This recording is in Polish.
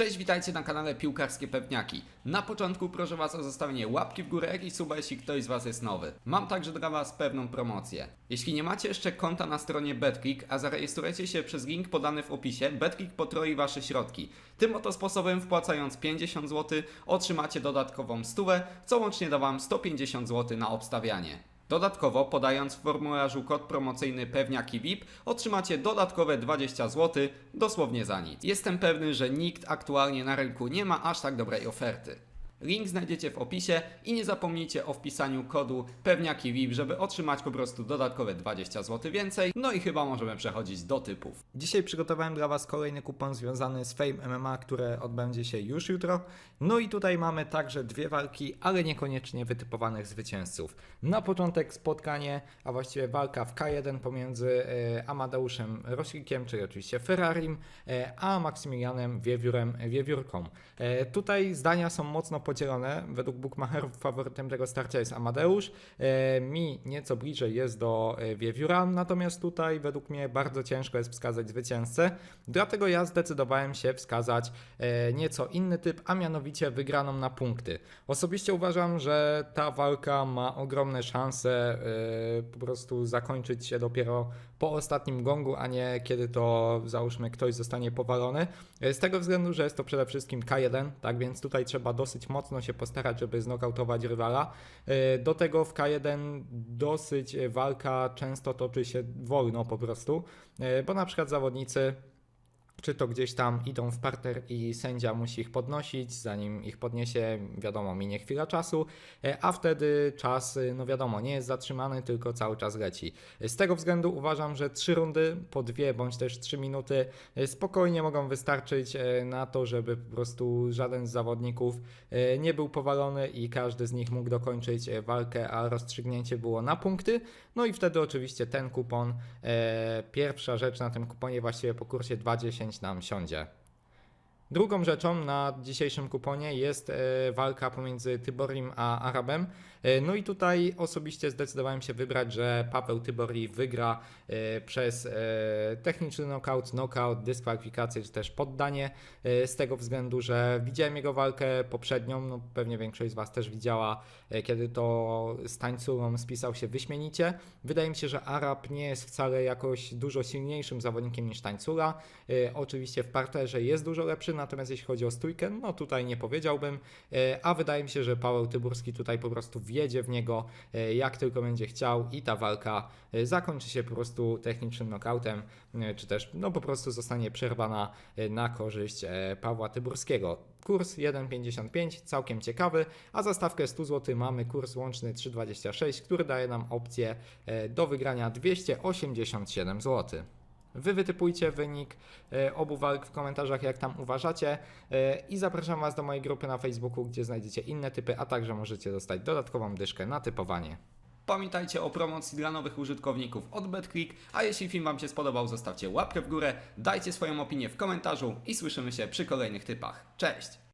Cześć, witajcie na kanale Piłkarskie Pewniaki. Na początku proszę Was o zostawienie łapki w górę, jak i suba, jeśli ktoś z Was jest nowy. Mam także dla Was pewną promocję. Jeśli nie macie jeszcze konta na stronie BetClick, a zarejestrujecie się przez link podany w opisie, BetClick potroi Wasze środki. Tym oto sposobem, wpłacając 50 zł, otrzymacie dodatkową stówę, co łącznie da Wam 150 zł na obstawianie. Dodatkowo, podając w formularzu kod promocyjny Pewniaki VIP, otrzymacie dodatkowe 20 zł, dosłownie za nic. Jestem pewny, że nikt aktualnie na rynku nie ma aż tak dobrej oferty. Link znajdziecie w opisie i nie zapomnijcie o wpisaniu kodu Pewniaki VIP, żeby otrzymać po prostu dodatkowe 20 zł więcej. No i chyba możemy przechodzić do typów. Dzisiaj przygotowałem dla Was kolejny kupon związany z Fame MMA, które odbędzie się już jutro. No i tutaj mamy także dwie walki, ale niekoniecznie wytypowanych zwycięzców. Na początek spotkanie, a właściwie walka w K1 pomiędzy e, Amadeuszem Rosikiem, czyli oczywiście Ferrarim, e, a Maksymilianem Wiewiórem Wiewiórką. E, tutaj zdania są mocno podzielone. Według bookmacherów faworytem tego starcia jest Amadeusz. E, mi nieco bliżej jest do e, Wiewióra, natomiast tutaj według mnie bardzo ciężko jest wskazać zwycięzcę. Dlatego ja zdecydowałem się wskazać e, nieco inny typ, a mianowicie wygraną na punkty. Osobiście uważam, że ta walka ma ogromne szanse po prostu zakończyć się dopiero po ostatnim gongu, a nie kiedy to załóżmy ktoś zostanie powalony. Z tego względu, że jest to przede wszystkim K1, tak więc tutaj trzeba dosyć mocno się postarać, żeby znokautować rywala. E, Do tego w K1 dosyć e, walka często toczy się wolno po prostu, e, bo na przykład zawodnicy czy to gdzieś tam idą w parter i sędzia musi ich podnosić, zanim ich podniesie, wiadomo, minie chwila czasu, e, a wtedy czas, y, no wiadomo, nie jest zatrzymany, tylko cały czas leci. Z tego względu uważam, że trzy rundy po dwie bądź też trzy minuty e, spokojnie mogą wystarczyć e, na to, żeby po prostu żaden z zawodników e, nie był powalony i każdy z nich mógł dokończyć e, walkę, a rozstrzygnięcie było na punkty. No i wtedy oczywiście ten kupon, e, pierwsza rzecz na tym kuponie właściwie po kursie 2.10 nam siądzie. Drugą rzeczą na dzisiejszym kuponie jest e, walka pomiędzy Tyborim a Arabem. E, No i tutaj osobiście zdecydowałem się wybrać, że Paweł Tybori wygra e, przez techniczny knockout, knockout, dyskwalifikację czy też poddanie. Z tego względu, że widziałem jego walkę poprzednią, no pewnie większość z Was też widziała, kiedy to z tańculą spisał się wyśmienicie. Wydaje mi się, że Arab nie jest wcale jakoś dużo silniejszym zawodnikiem niż tańcula. E, Oczywiście w parterze jest dużo lepszy, natomiast jeśli chodzi o stójkę, no tutaj nie powiedziałbym, E, a wydaje mi się, że Paweł Tyburski tutaj po prostu wjedzie w niego e, jak tylko będzie chciał i ta walka e, zakończy się po prostu technicznym knockoutem, e, czy też no po prostu zostanie przerwana na korzyść Pawła Tyburskiego. Kurs 1,55, całkiem ciekawy, a za stawkę 100 zł mamy kurs łączny 3,26, który daje nam opcję do wygrania 287 zł. Wy wytypujcie wynik e, obu walk w komentarzach, jak tam uważacie e, i zapraszam Was do mojej grupy na Facebooku, gdzie znajdziecie inne typy, a także możecie dostać dodatkową dyszkę na typowanie. Pamiętajcie o promocji dla nowych użytkowników od BetClick, a jeśli film Wam się spodobał, zostawcie łapkę w górę, dajcie swoją opinię w komentarzu i słyszymy się przy kolejnych typach. Cześć!